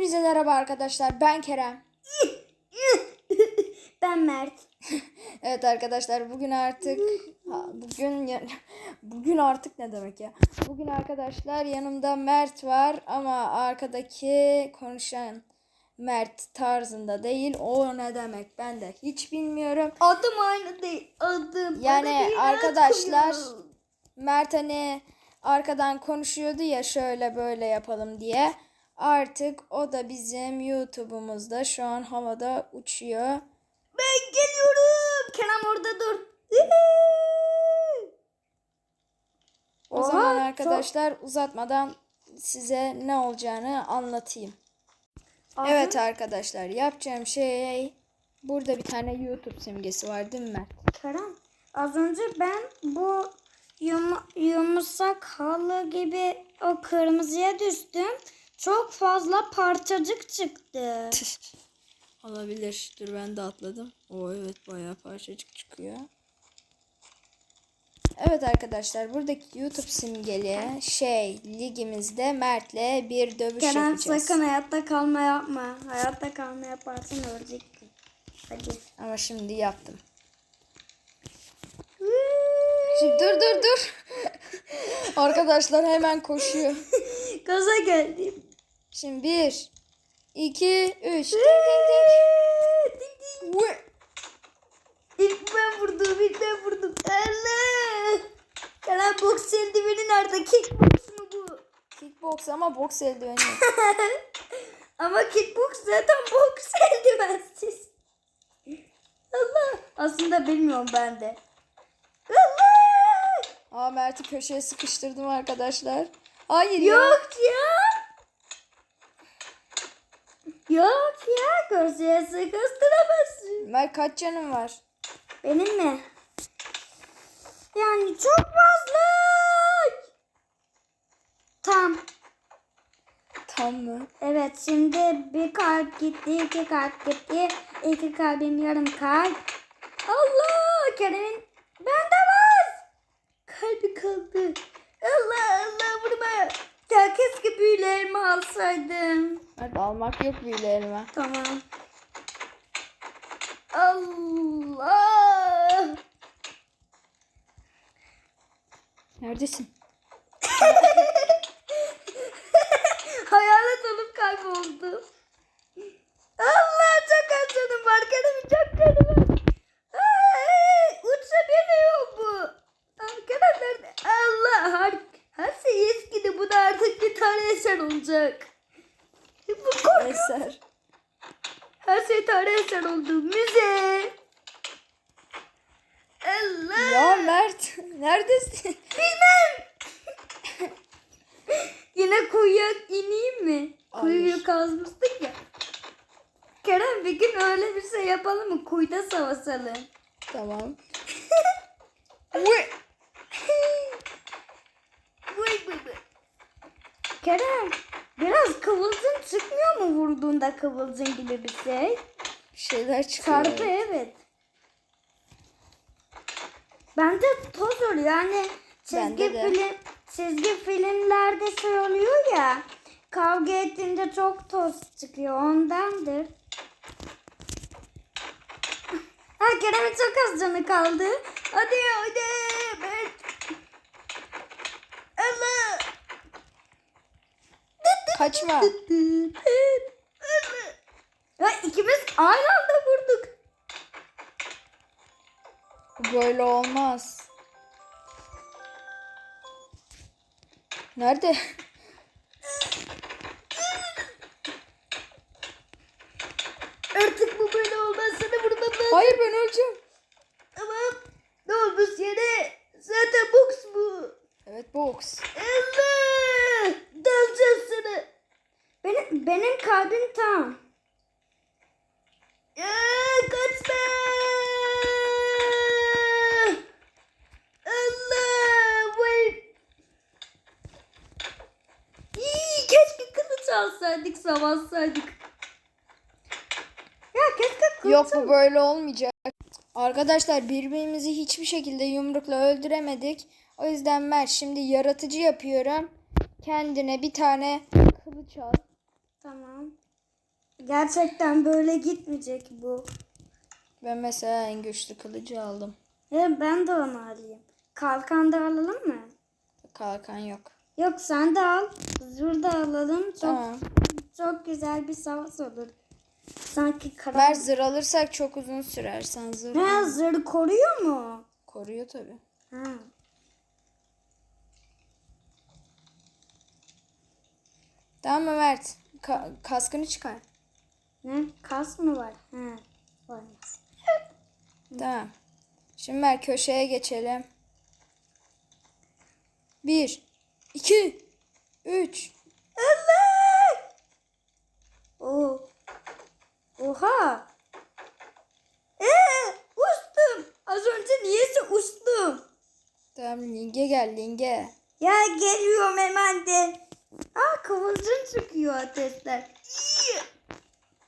Hepinize merhaba arkadaşlar. Ben Kerem. Ben Mert. Evet arkadaşlar bugün artık bugün bugün artık ne demek ya? Bugün arkadaşlar yanımda Mert var ama arkadaki konuşan Mert tarzında değil. O ne demek ben de hiç bilmiyorum. Adım aynı değil. Adım. Yani bir arkadaşlar. Mert hani arkadan konuşuyordu ya şöyle böyle yapalım diye. Artık o da bizim YouTube'umuzda şu an havada uçuyor. Ben geliyorum. Kerem orada dur. O Oha, zaman çok- arkadaşlar uzatmadan size ne olacağını anlatayım. Aha. Evet arkadaşlar yapacağım şey burada bir tane YouTube simgesi var değil mi? Kerem az önce ben bu yum, yumuşak halı gibi o kırmızıya düştüm. Çok fazla parçacık çıktı. Olabilir. Dur ben de atladım. O evet bayağı parçacık çıkıyor. Evet arkadaşlar buradaki YouTube simgeli şey ligimizde Mert'le bir dövüş Kerem yapacağız. sakın hayatta kalma yapma. Hayatta kalma yaparsan öleceksin. Hadi. Ama şimdi yaptım. Şimdi dur dur dur. arkadaşlar hemen koşuyor. Gaza geldim. Şimdi bir, iki, üç. Ding ding ding. Ding ding. İlk ben vurdum, ilk ben vurdum. Allah! Kerem boks eldiveni nerede? Kickbox mu bu? Kickbox ama boks eldiveni. Ama kickbox zaten boks eldivensiz. Allah! Aslında bilmiyorum ben de. Allah! Aa Mert'i köşeye sıkıştırdım arkadaşlar. Hayır ya. Yok ya. Yok ya. Köşeye sıkıştıramazsın. Mert kaç canın var? Benim mi? Yani çok fazla. Tam. Tam mı? Evet şimdi bir kalp gitti, iki kalp gitti. iki kalbim yarım kalp. Allah Kerem'in bende var. Kalbi kalbi. Allah Allah vurma. Ya keşke büyülerimi alsaydım. Mert almak yok büyülerime. Tamam. Allah. Neredesin? Hayalet olup kayboldu. Allah çok az canım var. Kerem'in çok canı var. Ay, uçsa biniyor bu. Aa, Kerem nerede? Allah har her şey eskidi. Bu da artık bir tane eser olacak. Bu korkunç. Eser. Her şey tane eser oldu. Müze. Allah. Ya Mert neredesin? Bilmem. Yine kuyuya ineyim mi? Kuyuyu kazmıştık ya. Kerem bir gün öyle bir şey yapalım mı? Kuyuda savaşalım. tamam. Vay vay vay. Kerem biraz kıvılcım çıkmıyor mu vurduğunda kıvılcım gibi bir şey? Bir şeyler çıkıyor. Çarpı evet. Bende toz oluyor yani çizgi Bende de. film çizgi filmlerde şey oluyor ya kavga ettiğinde çok toz çıkıyor ondandır. Ha Kerem'in çok az canı kaldı. Hadi hadi. Ben... Allah. Kaçma. Ya ikimiz aynı anda vurduk. Böyle olmaz. Nerede? Artık bu böyle olmaz. Sana vurmam lazım. Hayır ben öleceğim. Tamam. Ne olmuş yine? Zaten boks bu. Evet boks. Allah! Benim, kalbim tam. Kaçma! Allah! Vay! İyi, keşke kılıç alsaydık, savaşsaydık. Ya keşke kılıç Yok bu böyle olmayacak. Arkadaşlar birbirimizi hiçbir şekilde yumrukla öldüremedik. O yüzden Mert şimdi yaratıcı yapıyorum. Kendine bir tane kılıç al. Tamam. Gerçekten böyle gitmeyecek bu. Ben mesela en güçlü kılıcı aldım. He, ben de onu alayım. Kalkan da alalım mı? Kalkan yok. Yok sen de al. Zır da alalım. Çok, Tamam. çok güzel bir savaş olur. Sanki Ver karar... zırh alırsak çok uzun sürer. Sen zırh He, al. zırh koruyor mu? koruyor tabi. Ha. Tamam mı Mert? Ka- kaskını çıkar. Ne? Kas mı var? He. Varmış. Tamam. Şimdi Mert köşeye geçelim. Bir, iki, üç. Allah! Oo. Oha! Ee, uçtum. Az önce niyeyse uçtum. Tamam linge gel linge. Ya geliyorum hemen de. Kıvılcım çıkıyor ateşler. İyi.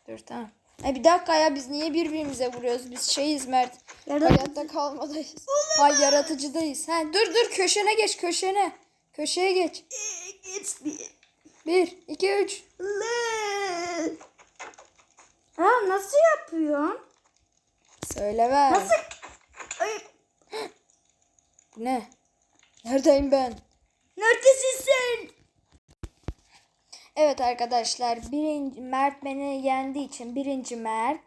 Dur tamam. Ay bir dakika ya biz niye birbirimize vuruyoruz? Biz şeyiz Mert. Yaratıcı. Hayatta kalmadayız. Hay yaratıcıdayız. Ha, dur dur köşene geç köşene. Köşeye geç. Ee, geçti. Bir, iki, üç. Allah. Aa nasıl yapıyorsun? Söyle ver. Nasıl? Ay, Bu ne? Neredeyim ben? neredesin sen? Evet arkadaşlar birinci Mert beni yendiği için birinci Mert,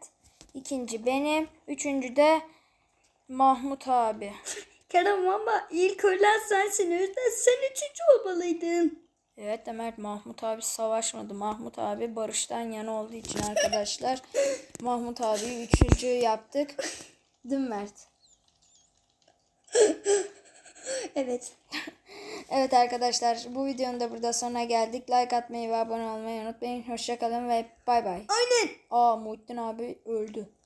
ikinci benim, üçüncü de Mahmut abi. Kerem ama ilk ölen sensin. O yüzden sen üçüncü olmalıydın. Evet de Mert Mahmut abi savaşmadı. Mahmut abi barıştan yana olduğu için arkadaşlar Mahmut abi üçüncü yaptık. Değil mi Mert? Evet. Evet arkadaşlar bu videonun da burada sonuna geldik. Like atmayı ve abone olmayı unutmayın. Hoşçakalın ve bay bay. Aynen. Aa Muhittin abi öldü.